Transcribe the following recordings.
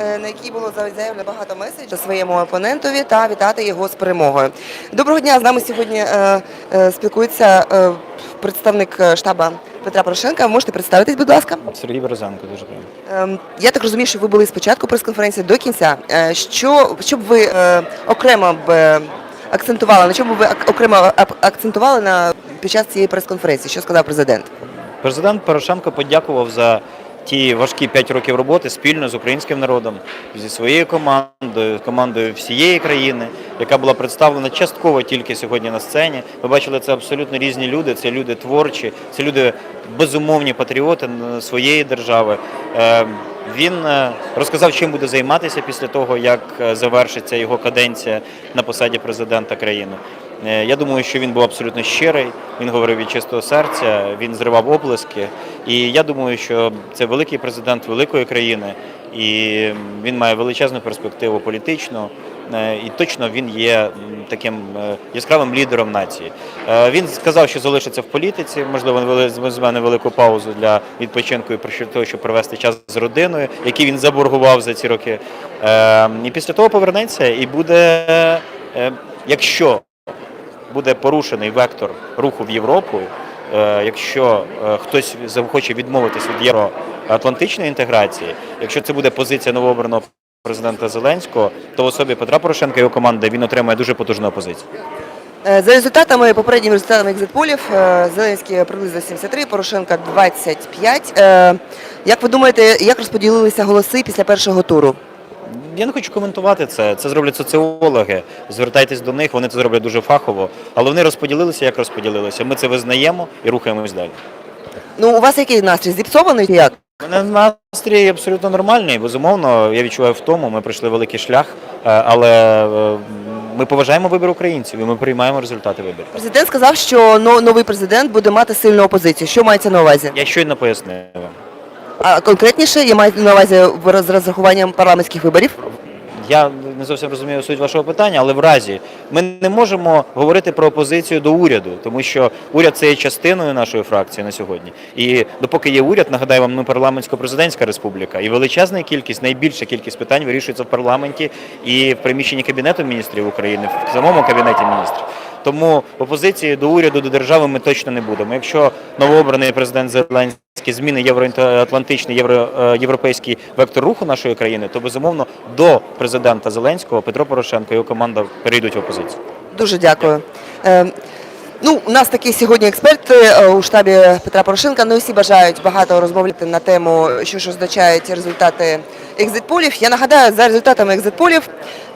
е, на якій було заявлено багато меседжів своєму опонентові та вітати його з перемогою. Доброго дня! З нами сьогодні е, е, спілкується представник штаба Петра Порошенка. Можете представитись, будь ласка. Сергій Березенко, дуже приємно. Ем, Я так розумію, що ви були спочатку прес-конференції до кінця. Що, що б ви окремо б акцентували, на чому ви окремо акцентували на під час цієї прес-конференції? Що сказав президент? Президент Порошенко подякував за ті важкі 5 років роботи спільно з українським народом, зі своєю командою, командою всієї країни, яка була представлена частково тільки сьогодні на сцені. Ви бачили, це абсолютно різні люди. Це люди творчі, це люди безумовні патріоти своєї держави. Е, Він е, розказав, чим буде займатися після того, як е, завершиться його каденція на посаді президента країни. Е, Я думаю, що він був абсолютно щирий. Він говорив від чистого серця, він зривав оплески. І я думаю, що це великий президент великої країни, і він має величезну перспективу політичну. е, І точно він є таким е, яскравим лідером нації. Він сказав, що залишиться в політиці. Можливо, вели- візьме невелику паузу для відпочинку і того, щоб провести час з родиною, який він заборгував за ці роки. І після того повернеться і буде, якщо буде порушений вектор руху в Європу, е, якщо е, хтось захоче відмовитись від євроатлантичної інтеграції, якщо це буде позиція новообраного президента Зеленського, то в особі Петра Порошенка і його команди він отримає дуже потужну опозицію. Е, За результатами попередніми результатами екзитполів Зеленський приблизно 73, Порошенка 25. Е, Як ви думаєте, як розподілилися голоси після першого туру? Я не хочу коментувати це. Це зроблять соціологи. Звертайтесь до них, вони це зроблять дуже фахово. Але вони розподілилися, як розподілилися. Ми це визнаємо і рухаємось далі. Ну, у вас який настрій? Зіпсований чи як? У мене настрій абсолютно нормальний. Безумовно, я відчуваю в тому. Ми пройшли великий шлях, е, але е, ми поважаємо вибір українців і ми приймаємо результати виборів. Президент сказав, що новий президент буде мати сильну опозицію. Що мається на увазі? Я щойно пояснив. А конкретніше я маю на увазі з розрахуванням парламентських виборів. Я не зовсім розумію суть вашого питання, але в разі ми не можемо говорити про опозицію до уряду, тому що уряд це є частиною нашої фракції на сьогодні. І допоки є уряд, нагадаю вам, ми парламентсько-президентська республіка, і величезна кількість, найбільша кількість питань вирішується в парламенті і в приміщенні кабінету міністрів України, в самому кабінеті міністрів. Тому опозиції до уряду, до держави ми точно не будемо. Якщо новообраний президент Зеленський зміни євроатлантичний, євро, е, європейський вектор руху нашої країни, то безумовно до президента Зеленського Петро Порошенко і його команда перейдуть в опозицію. Дуже дякую. Е, Ну, у нас такі сьогодні експерти е, у штабі Петра Порошенка. Не усі бажають багато розмовляти на тему, що ж означають результати екзитполів. Я нагадаю, за результатами екзитполів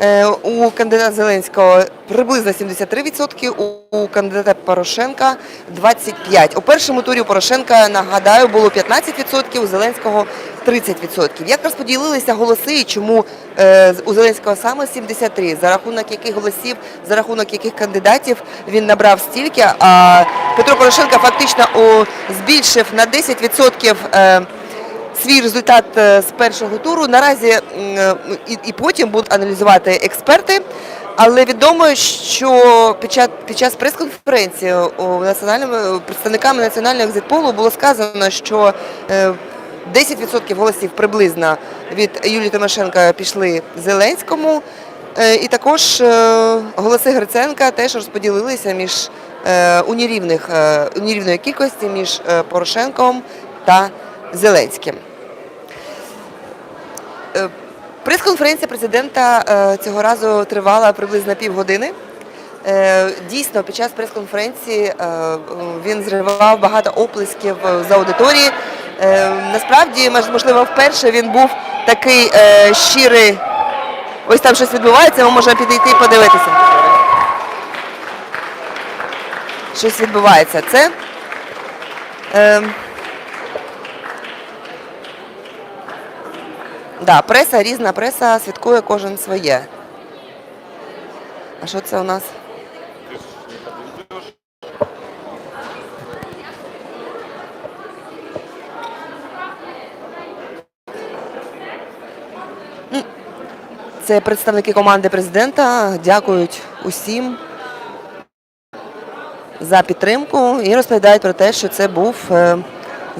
е, у кандидата Зеленського приблизно 73%, у- кандидата Порошенка 25%. У першому турі у Порошенка, нагадаю, було 15%, у Зеленського 30%. Як розподілилися голоси і чому е, у Зеленського саме 73? За рахунок яких голосів, за рахунок яких кандидатів він набрав стільки, а Петро Порошенко фактично збільшив на 10% е, свій результат е, з першого туру. Наразі е, і, потім будуть аналізувати експерти. Але відомо, що під час, прес-конференції у національному представниками національного екзитполу було сказано, що е, 10% голосів приблизно від Юлії Тимошенко пішли Зеленському. Е, І також е, голоси Гриценка теж розподілилися між е, у нерівних, е, кількості між е, Порошенком та Зеленським. Е, Прес-конференція президента е, цього разу тривала приблизно півгодини. Е, Дійсно, під час прес-конференції е, він зривав багато оплесків з аудиторії. Насправді, можливо, вперше він був такий щирий. Ось там щось відбувається, ми можемо підійти і подивитися. Щось відбувається. Це. Да, преса, різна преса святкує кожен своє. А що це у нас? Це представники команди президента дякують усім за підтримку і розповідають про те, що це був, е,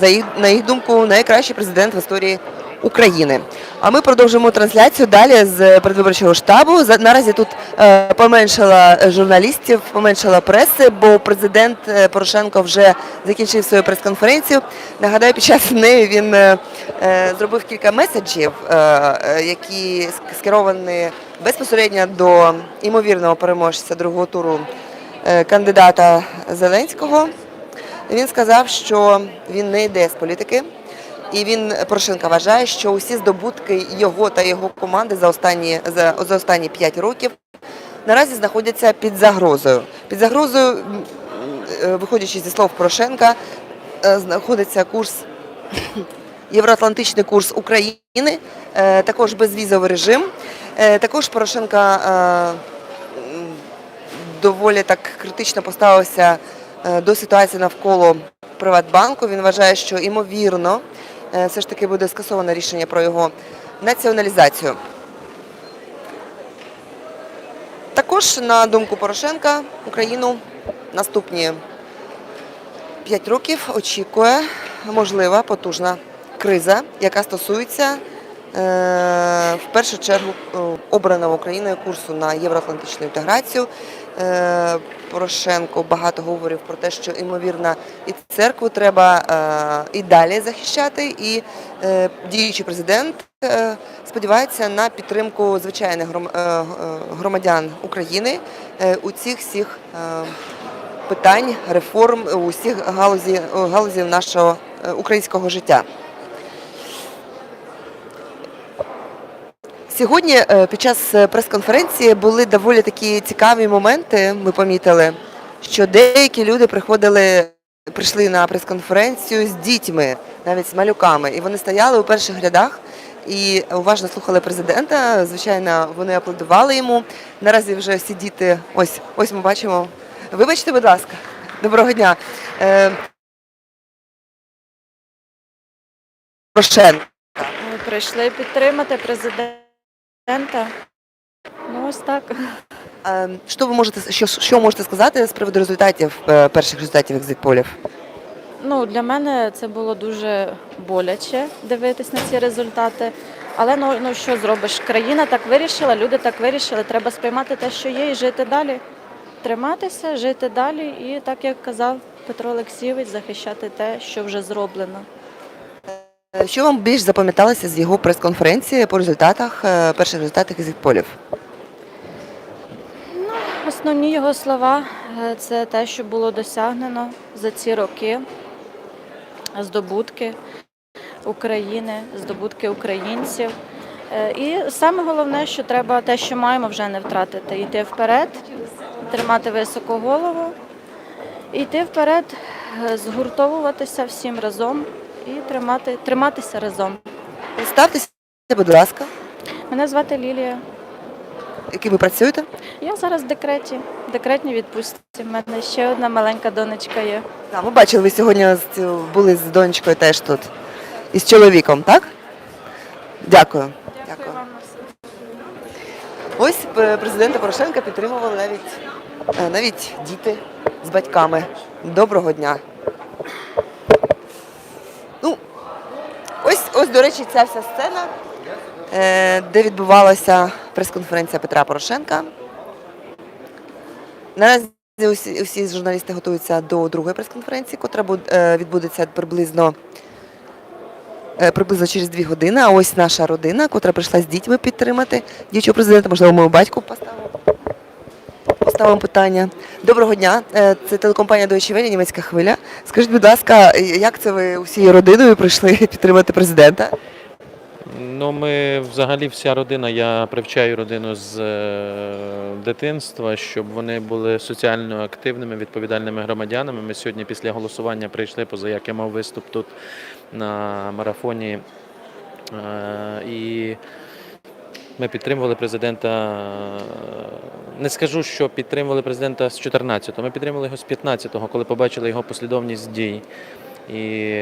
за на їх думку, найкращий президент в історії України. А ми продовжуємо трансляцію далі з передвиборчого штабу. Наразі тут е, поменшало журналістів, поменшало преси, бо президент е, Порошенко вже закінчив свою прес-конференцію. Нагадаю, під час неї він е, е, зробив кілька меседжів, е, е, які скеровані безпосередньо до імовірного переможця другого туру е, кандидата Зеленського. Він сказав, що він не йде з політики. І він Порошенко вважає, що усі здобутки його та його команди за останні за, за останні 5 років наразі знаходяться під загрозою. Під загрозою, е, виходячи зі слов Порошенка, е, знаходиться курс євроатлантичний курс України, е, також безвізовий режим. Також Порошенко е, доволі так критично поставився до ситуації навколо Приватбанку. Він вважає, що ймовірно все ж таки буде скасоване рішення про його націоналізацію. Також, на думку Порошенка, Україну наступні 5 років очікує можлива потужна криза, яка стосується е, в першу чергу е, обраного Україною курсу на євроатлантичну інтеграцію. Е, Порошенко багато говорив про те, що ймовірно і церкву треба е, і далі захищати. І е, діючий президент сподівається на підтримку звичайних гром- громадян України у цих всіх питань, реформ у всіх галузі, галузів нашого українського життя. Сьогодні е, під час е, прес-конференції були доволі такі цікаві моменти. Ми помітили, що деякі люди приходили, прийшли на прес-конференцію з дітьми, навіть з малюками, і вони стояли у перших рядах і уважно слухали президента. Звичайно, вони аплодували йому. Наразі вже всі діти, ось ось ми бачимо. Вибачте, будь ласка, доброго дня. Е, Порошенко. Ми прийшли підтримати президента. Ну, ось так. Е, Що ви можете що, що можете сказати з приводу результатів е, перших результатів екзитполів? Ну, для мене це було дуже боляче дивитись на ці результати. Але ну, ну що зробиш? Країна так вирішила, люди так вирішили. Треба сприймати те, що є, і жити далі. Триматися, жити далі, і так як казав Петро Олексійович, захищати те, що вже зроблено. Е, Що вам більш запам'яталося з його прес-конференції по результатах е, перших результатах екзитполів? Основні його слова е, це те, що було досягнено за ці роки, здобутки України, здобутки українців. І саме головне, що треба те, що маємо, вже не втратити. Йти вперед, тримати високу голову, йти вперед, згуртовуватися всім разом і тримати, триматися разом. Представтеся, будь ласка, Мене звати Лілія. яким ви працюєте? Я зараз в декреті, в декретній відпустці. У мене ще одна маленька донечка є. Так, ми бачили, ви сьогодні з- були з донечкою теж тут. І з чоловіком, так? Дякую. Дякую вам на все. Ось е, президента Порошенка підтримували навіть, е, навіть діти з батьками. Доброго дня. Ось, ось, до речі, ця вся сцена, е, де відбувалася прес-конференція Петра Порошенка. Наразі усі, усі журналісти готуються до другої прес-конференції, котра е, відбудеться приблизно, е, приблизно через дві години. А ось наша родина, котра прийшла з дітьми підтримати діючого президента. Можливо, ми батьку Поставимо питання. Доброго дня. Е, Це телекомпанія Deutsche Welle, німецька хвиля. Скажіть, будь ласка, як це ви усією родиною прийшли підтримати президента? Ну, ми взагалі вся родина. Я привчаю родину з е, дитинства, щоб вони були соціально активними, відповідальними громадянами. Ми сьогодні після голосування прийшли, поза як я мав виступ тут на марафоні. Е, і ми підтримували президента. Не скажу, що підтримували президента з 14-го, ми підтримували його з 15-го, коли побачили його послідовність дій. І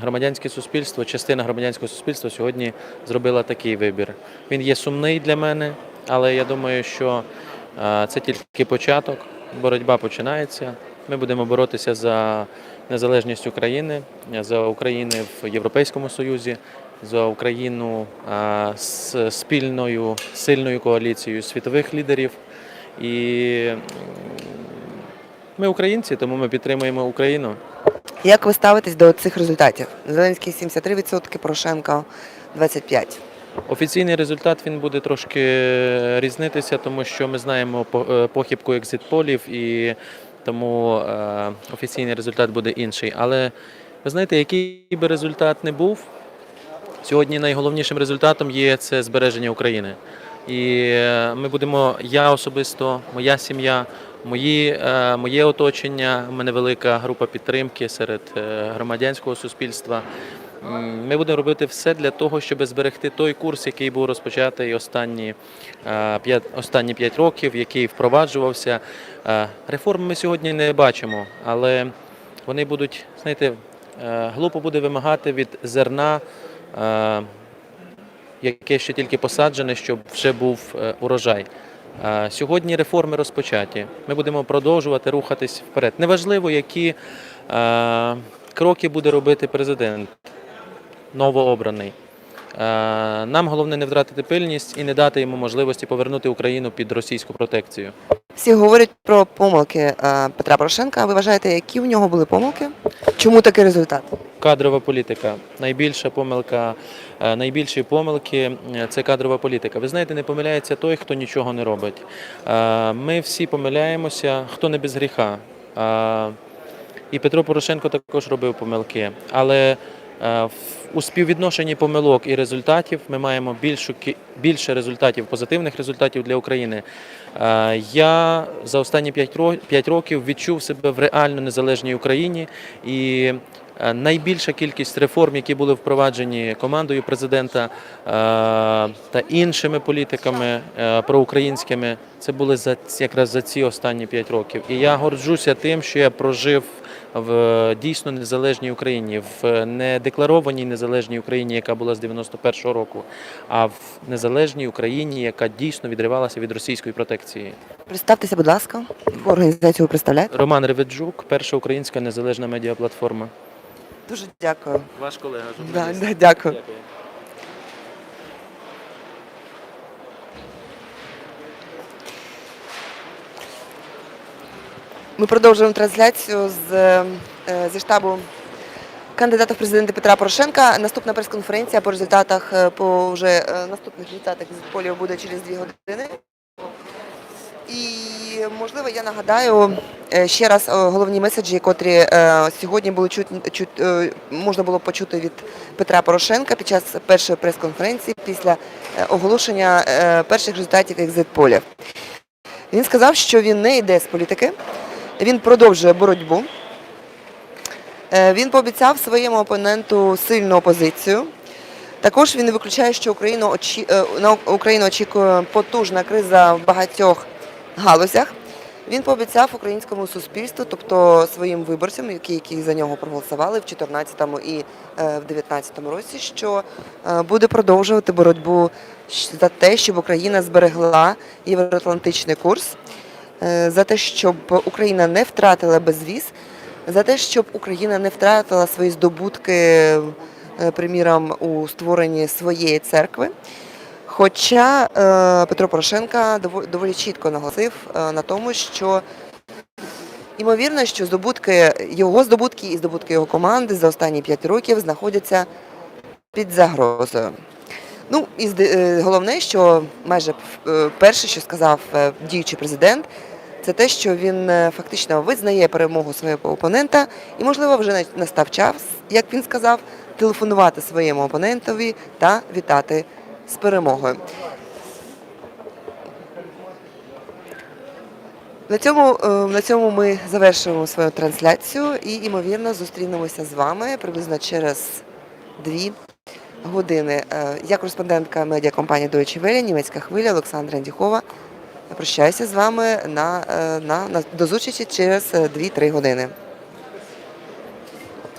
громадянське суспільство, частина громадянського суспільства сьогодні зробила такий вибір. Він є сумний для мене, але я думаю, що е, це тільки початок. Боротьба починається. Ми будемо боротися за незалежність України, за України в Європейському Союзі. За Україну з спільною сильною коаліцією світових лідерів. І ми українці, тому ми підтримуємо Україну. Як ви ставитесь до цих результатів? Зеленський 73%, Порошенко 25%. Офіційний результат він буде трошки різнитися, тому що ми знаємо е, похибку екзит-полів, і тому е, офіційний результат буде інший. Але ви знаєте, який би результат не був, сьогодні найголовнішим результатом є це збереження України. І е, ми будемо, я особисто, моя сім'я, мої, е, моє оточення, у мене велика група підтримки серед е, громадянського суспільства. Ми будемо робити все для того, щоб зберегти той курс, який був розпочатий останні е, п'ять останні п'ять років, який впроваджувався. Реформи ми сьогодні не бачимо, але вони будуть, знаєте, глупо буде вимагати від зерна, яке ще тільки посаджене, щоб вже був е, урожай. Е, Сьогодні реформи розпочаті. Ми будемо продовжувати рухатись вперед. Неважливо, які е, кроки буде робити президент новообраний. Е, Нам головне не втратити пильність і не дати йому можливості повернути Україну під російську протекцію. Всі говорять про помилки е, Петра Порошенка. Ви вважаєте, які в нього були помилки? Чому такий результат? Кадрова політика. Найбільша помилка, е, найбільші помилки е, це кадрова політика. Ви знаєте, не помиляється той, хто нічого не робить. Е, Ми всі помиляємося, хто не без гріха. І Петро Порошенко також робив помилки. Але у співвідношенні помилок і результатів ми маємо більшу більше результатів, позитивних результатів для України. Я за останні 5 років відчув себе в реально незалежній Україні і Найбільша кількість реформ, які були впроваджені командою президента е, та іншими політиками е, проукраїнськими, це були за якраз за ці останні п'ять років. І я горджуся тим, що я прожив в дійсно незалежній Україні, в недекларованій незалежній Україні, яка була з 91-го року, а в незалежній Україні, яка дійсно відривалася від російської протекції. Представтеся, будь ласка, яку організацію ви представляєте? Роман Реведжук, перша українська незалежна медіаплатформа. Дуже дякую. Ваш колега, Да, да, дякую. Дякую. Ми продовжуємо трансляцію з, е, зі штабу кандидата в президенти Петра Порошенка. Наступна прес-конференція по результатах е, по вже е, наступних результатах з полів буде через дві години. І можливо, я нагадаю е, ще раз е, головні меседжі, котрі е, сьогодні були чут, чут, е, можна було почути від Петра Порошенка під час першої прес-конференції після оголошення перших результатів екзит-полів. Він сказав, що він не йде з політики, він продовжує боротьбу. Він пообіцяв своєму опоненту сильну опозицію. Також він не виключає, що Україну, очі... на Україну очікує потужна криза в багатьох галузях. Він пообіцяв українському суспільству, тобто своїм виборцям, які, які за нього проголосували в 2014 і е, в 2019 році, що е, буде продовжувати боротьбу за те, щоб Україна зберегла євроатлантичний курс, е, за те, щоб Україна не втратила безвіз, за те, щоб Україна не втратила свої здобутки, е, приміром, у створенні своєї церкви. Хоча е, Петро Порошенка дово- доволі чітко наголосив е, на тому, що ймовірно, що здобутки його здобутки і здобутки його команди за останні 5 років знаходяться під загрозою. Ну і е, головне, що майже перше, що сказав діючий президент, це те, що він фактично визнає перемогу свого опонента, і, можливо, вже на- настав час, як він сказав, телефонувати своєму опонентові та вітати з перемогою. На цьому, е, на цьому ми завершуємо свою трансляцію і, ймовірно, зустрінемося з вами приблизно через дві години. Е, Я кореспондентка медіакомпанії Deutsche Welle, німецька хвиля Олександра Андіхова. Прощаюся з вами на, е, на, на, до зустрічі через е, 2-3 години.